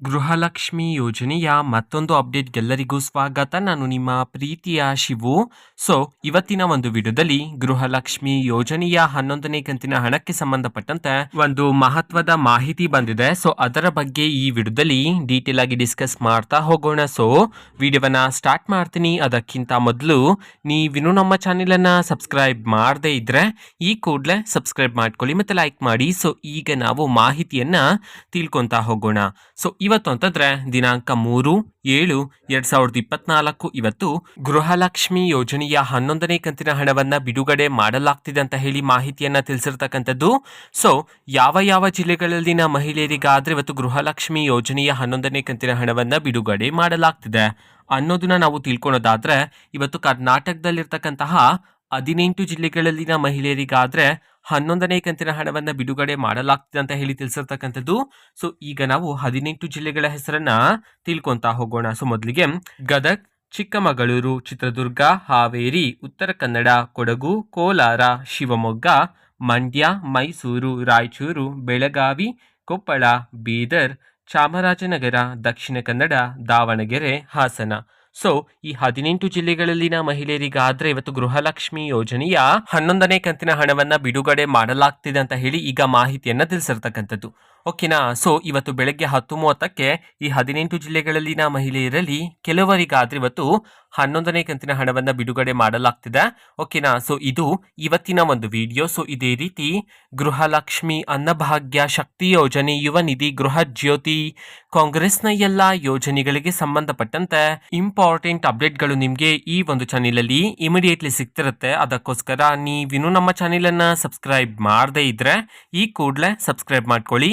ಗೃಹಲಕ್ಷ್ಮಿ ಯೋಜನೆಯ ಮತ್ತೊಂದು ಅಪ್ಡೇಟ್ಗೆಲ್ಲರಿಗೂ ಸ್ವಾಗತ. ನಾನು ನಿಮ್ಮ ಪ್ರೀತಿಯ ಶಿವು. ಸೊ ಇವತ್ತಿನ ಒಂದು ವಿಡಿಯೋದಲ್ಲಿ ಗೃಹಲಕ್ಷ್ಮಿ ಯೋಜನೆಯ ಹನ್ನೊಂದನೇ ಕಂತಿನ ಹಣಕ್ಕೆ ಸಂಬಂಧಪಟ್ಟಂತೆ ಒಂದು ಮಹತ್ವದ ಮಾಹಿತಿ ಬಂದಿದೆ. ಸೊ ಅದರ ಬಗ್ಗೆ ಈ ವಿಡಿಯೋದಲ್ಲಿ ಡೀಟೇಲ್ ಆಗಿ ಡಿಸ್ಕಸ್ ಮಾಡ್ತಾ ಹೋಗೋಣ. ಸೊ ವಿಡಿಯೋವನ್ನ ಸ್ಟಾರ್ಟ್ ಮಾಡ್ತೀನಿ. ಅದಕ್ಕಿಂತ ಮೊದಲು ನೀವಿನ್ನೂ ನಮ್ಮ ಚಾನೆಲ್ ಅನ್ನ ಸಬ್ಸ್ಕ್ರೈಬ್ ಮಾಡದೇ ಇದ್ರೆ ಈ ಕೂಡಲೇ ಸಬ್ಸ್ಕ್ರೈಬ್ ಮಾಡ್ಕೊಳ್ಳಿ ಮತ್ತೆ ಲೈಕ್ ಮಾಡಿ. ಸೊ ಈಗ ನಾವು ಮಾಹಿತಿಯನ್ನ ತಿಳ್ಕೊಂತಾ ಹೋಗೋಣ. ಸೊ ಇವತ್ತು ಅಂತಂದ್ರೆ ದಿನಾಂಕ ಮೂರು, ಏಳು, ಎರಡ್ ಸಾವಿರದ ಇಪ್ಪತ್ನಾಲ್ಕು. ಇವತ್ತು ಗೃಹಲಕ್ಷ್ಮಿ ಯೋಜನೆಯ ಹನ್ನೊಂದನೇ ಕಂತಿನ ಹಣವನ್ನ ಬಿಡುಗಡೆ ಮಾಡಲಾಗ್ತಿದೆ ಅಂತ ಹೇಳಿ ಮಾಹಿತಿಯನ್ನ ತಿಳಿಸಿರ್ತಕ್ಕಂಥದ್ದು. ಸೊ ಯಾವ ಯಾವ ಜಿಲ್ಲೆಗಳಲ್ಲಿನ ಮಹಿಳೆಯರಿಗಾದ್ರೆ ಇವತ್ತು ಗೃಹಲಕ್ಷ್ಮಿ ಯೋಜನೆಯ ಹನ್ನೊಂದನೇ ಕಂತಿನ ಹಣವನ್ನ ಬಿಡುಗಡೆ ಮಾಡಲಾಗ್ತಿದೆ. ಅನ್ನೋದನ್ನ ನಾವು ತಿಳ್ಕೊಳೋದಾದ್ರೆ, ಇವತ್ತು ಕರ್ನಾಟಕದಲ್ಲಿರ್ತಕ್ಕಂತಹ ಹದಿನೆಂಟು ಜಿಲ್ಲೆಗಳಲ್ಲಿನ ಮಹಿಳೆಯರಿಗಾದ್ರೆ ಹನ್ನೊಂದನೇ ಕಂತಿನ ಹಣವನ್ನು ಬಿಡುಗಡೆ ಮಾಡಲಾಗ್ತಿದೆ ಅಂತ ಹೇಳಿ ತಿಳಿಸಿರ್ತಕ್ಕಂಥದ್ದು. ಸೊ ಈಗ ನಾವು ಹದಿನೆಂಟು ಜಿಲ್ಲೆಗಳ ಹೆಸರನ್ನ ತಿಳ್ಕೊಂತಾ ಹೋಗೋಣ. ಸೊ ಮೊದಲಿಗೆ ಗದಗ್, ಚಿಕ್ಕಮಗಳೂರು, ಚಿತ್ರದುರ್ಗ, ಹಾವೇರಿ, ಉತ್ತರ ಕನ್ನಡ, ಕೊಡಗು, ಕೋಲಾರ, ಶಿವಮೊಗ್ಗ, ಮಂಡ್ಯ, ಮೈಸೂರು, ರಾಯಚೂರು, ಬೆಳಗಾವಿ, ಕೊಪ್ಪಳ, ಬೀದರ್, ಚಾಮರಾಜನಗರ, ದಕ್ಷಿಣ ಕನ್ನಡ, ದಾವಣಗೆರೆ, ಹಾಸನ. ಸೊ ಈ ಹದಿನೆಂಟು ಜಿಲ್ಲೆಗಳಲ್ಲಿನ ಮಹಿಳೆಯರಿಗಾದ್ರೆ ಇವತ್ತು ಗೃಹಲಕ್ಷ್ಮಿ ಯೋಜನೆಯ ಹನ್ನೊಂದನೇ ಕಂತಿನ ಹಣವನ್ನ ಬಿಡುಗಡೆ ಮಾಡಲಾಗ್ತಿದೆ ಅಂತ ಹೇಳಿ ಈಗ ಮಾಹಿತಿಯನ್ನ ತಿಳಿಸಿರ್ತಕ್ಕಂಥದ್ದು. ಓಕೆನಾ? ಸೊ ಇವತ್ತು ಬೆಳಗ್ಗೆ ಹತ್ತು ಮೂವತ್ತಕ್ಕೆ ಈ ಹದಿನೆಂಟು ಜಿಲ್ಲೆಗಳಲ್ಲಿನ ಮಹಿಳೆಯರಲ್ಲಿ ಕೆಲವರಿಗಾದ್ರೆ ಇವತ್ತು ಹನ್ನೊಂದನೇ ಕಂತಿನ ಹಣವನ್ನು ಬಿಡುಗಡೆ ಮಾಡಲಾಗ್ತಿದೆ. ಓಕೆನಾ? ಸೊ ಇದು ಇವತ್ತಿನ ಒಂದು ವಿಡಿಯೋ. ಸೊ ಇದೇ ರೀತಿ ಗೃಹಲಕ್ಷ್ಮಿ ಅನ್ನಭಾಗ್ಯ ಶಕ್ತಿ ಯೋಜನೆ, ಯುವ ನಿಧಿ, ಗೃಹ ಜ್ಯೋತಿ, ಕಾಂಗ್ರೆಸ್ನ ಎಲ್ಲ ಯೋಜನೆಗಳಿಗೆ ಸಂಬಂಧಪಟ್ಟಂತೆ ಇಂಪಾರ್ಟೆಂಟ್ ಅಪ್ಡೇಟ್ಗಳು ನಿಮಗೆ ಈ ಒಂದು ಚಾನೆಲಲ್ಲಿ ಇಮಿಡಿಯೇಟ್ಲಿ ಸಿಗ್ತಿರುತ್ತೆ. ಅದಕ್ಕೋಸ್ಕರ ನೀವಿನ್ನೂ ನಮ್ಮ ಚಾನೆಲನ್ನು ಸಬ್ಸ್ಕ್ರೈಬ್ ಮಾಡದೇ ಇದ್ರೆ ಈ ಕೂಡಲೇ ಸಬ್ಸ್ಕ್ರೈಬ್ ಮಾಡ್ಕೊಳ್ಳಿ.